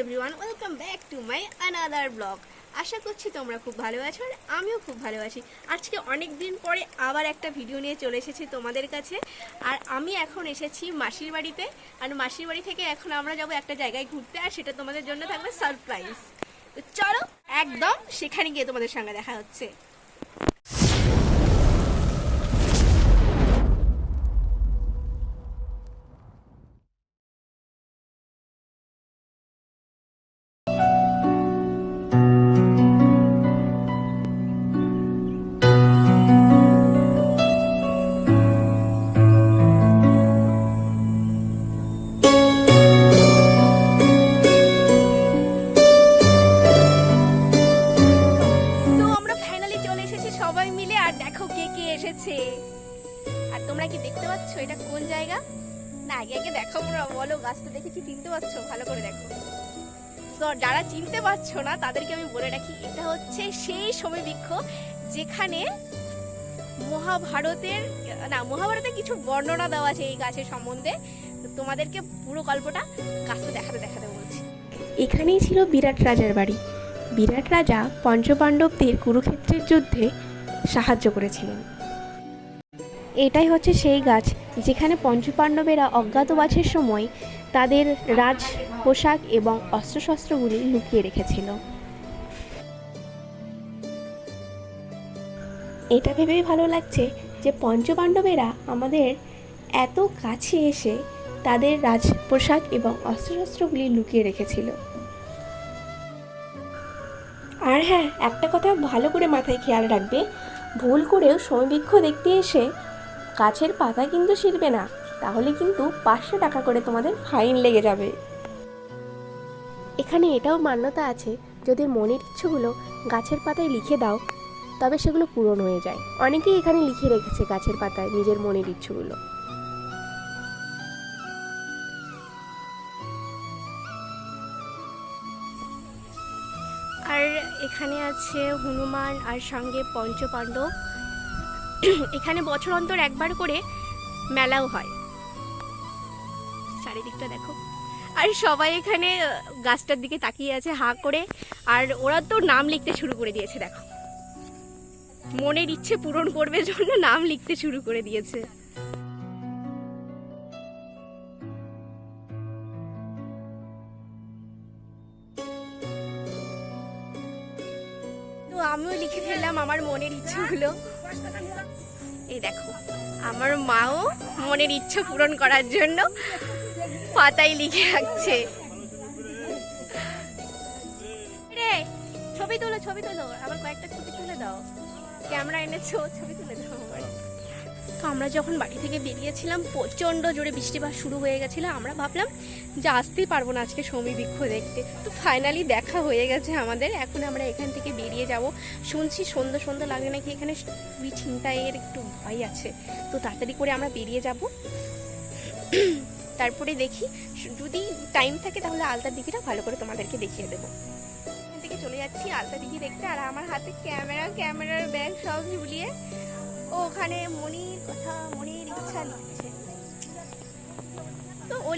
Everyone welcome back to my another blog আশা করছি তোমরা খুব ভালো আছো আর আমিও খুব ভালো আছি। আজকে অনেক দিন পরে আবার একটা ভিডিও নিয়ে চলে এসেছি তোমাদের কাছে। আর আমি এখন এসেছি মাসির বাড়িতে। আর মাসির বাড়ি থেকে এখন আমরা যাব একটা জায়গায় ঘুরতে, আর সেটা তোমাদের জন্য থাকবে সারপ্রাইজ তো চলো, একদম সেখানে গিয়ে তোমাদের সঙ্গে দেখা হচ্ছে। সবাই মিলে আর দেখো কে কে এসেছে। আর তোমরা কি দেখতে পাচ্ছ এটা কোন জায়গা? না, আগে আগে দেখো তোমরা বলো, গাছটা দেখেছি, চিনতে পারছ? ভালো করে দেখো। তো যারা চিনতে পারছ না, তাদেরকে আমি বলে রাখি, এটা হচ্ছে সেই সমীবৃক্ষ যেখানে মহাভারতের, না, মহাভারতে কিছু বর্ণনা দেওয়া আছে এই গাছের সম্বন্ধে। তোমাদেরকে পুরো গল্পটা গাছটা দেখাতে দেখাতে বলছি। এখানেই ছিল বিরাট রাজার বাড়ি। বিরাট রাজা পঞ্চপাণ্ডবদের কুরুক্ষেত্রের যুদ্ধে সাহায্য করেছিলেন। এটাই হচ্ছে সেই গাছ যেখানে পঞ্চপাণ্ডবেরা অজ্ঞাতবাসের সময় তাদের রাজ পোশাক এবং অস্ত্রশস্ত্রগুলি লুকিয়ে রেখেছিল। এটা ভেবেই ভালো লাগছে যে পঞ্চপাণ্ডবেরা আমাদের এত কাছে এসে তাদের রাজ পোশাক এবং অস্ত্রশস্ত্রগুলি লুকিয়ে রেখেছিল। আর হ্যাঁ একটা কথা ভালো করে মাথায় খেয়াল রাখবে, ভুল করেও সমবৃক্ষ দেখতে এসে গাছের পাতা কিন্তু ছিঁড়বে না, তাহলে কিন্তু পাঁচশো টাকা করে তোমাদের ফাইন লেগে যাবে। এখানে এটাও মান্যতা আছে, যদি মনের ইচ্ছেগুলো গাছের পাতায় লিখে দাও, তবে সেগুলো পূরণ হয়ে যায়। অনেকেই এখানে লিখে রেখেছে গাছের পাতায় নিজের মনের ইচ্ছেগুলো। এখানে আছে হনুমান আর সঙ্গে পঞ্চপাণ্ডব। এখানে বছর অন্তর একবার করে মেলাও হয়। চারিদিকটা দেখো। আর সবাই এখানে গাছটার দিকে তাকিয়ে আছে, হাঁ করে। আর ওরা তো নাম লিখতে শুরু করে দিয়েছে, দেখো। মনের ইচ্ছে পূরণ করবে জন্য নাম লিখতে শুরু করে দিয়েছে। আমিও লিখে ফেললাম আমার মনের ইচ্ছেগুলো। এই দেখো, আমার মাও মনের ইচ্ছে পূরণ করার জন্য পাতায় লিখে রাখছে। রে, ছবি তোলো ছবি তোলো। আমার কয়েকটা ছবি তুলে দাও। ক্যামেরা এনেছো, ছবি তুলে দাও আমার তো আমরা যখন বাড়ি থেকে বেরিয়েছিলাম, প্রচণ্ড জোরে বৃষ্টিপাত শুরু হয়ে গেছিল। আমরা ভাবলাম যে আসতেই পারব না আজকে সমী বৃক্ষ দেখতে। তো ফাইনালি দেখা হয়ে গেছে আমাদের। এখন আমরা এখান থেকে বেরিয়ে যাব। শুনছি সন্ধ্যা সন্ধ্যা লাগে নাকি এখানে ছিনতাইয়ের একটু ভয় আছে। তো তাড়াতাড়ি করে আমরা বেরিয়ে যাব। তারপরে দেখি, যদি টাইম থাকে তাহলে আলতার দিঘিটা ভালো করে তোমাদেরকে দেখিয়ে দেবো। এখান থেকে চলে যাচ্ছি আলতা দিঘি দেখতে। আর আমার হাতে ক্যামেরা ক্যামেরার ব্যাগ সব ঝুলিয়ে ও ওখানে মনির কথা, মনির ইচ্ছা লিখছে।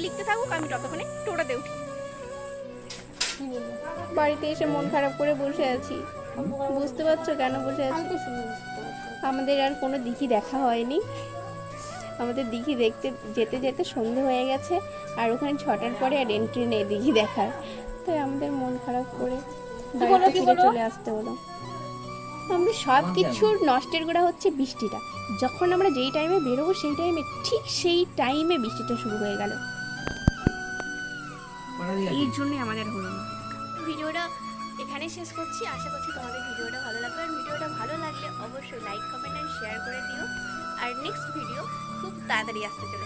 লিখতে থাকুক আমি ততক্ষণে টোটাতে উঠি। বাড়িতে এসে মন খারাপ করে বসে আছি। বুঝতে পারছ কেন বসে আছি? আমাদের আর কোনো দিঘি দেখা হয়নি। আমাদের দিঘি দেখতে যেতে যেতে সন্ধে হয়ে গেছে আর ওখানে ছটার পরে আর এন্ট্রি নেই দিঘি দেখার। তাই আমাদের মন খারাপ করে চলে আসতে হলো। আমাদের সব কিছুর নষ্টের গোড়া হচ্ছে বৃষ্টিটা। যখন আমরা যেই টাইমে বেরোবো সেই টাইমে ঠিক সেই টাইমে বৃষ্টিটা শুরু হয়ে গেল। এই জন্যই আমাদের হলো না ভিডিওটা এখানে শেষ করছি। আশা করছি তোমাদের ভিডিওটা ভালো লাগবে। আর ভিডিওটা ভালো লাগলে অবশ্যই লাইক কমেন্ট আর শেয়ার করে দিও। আর নেক্সট ভিডিও খুব তাড়াতাড়ি আসতে চলেছে।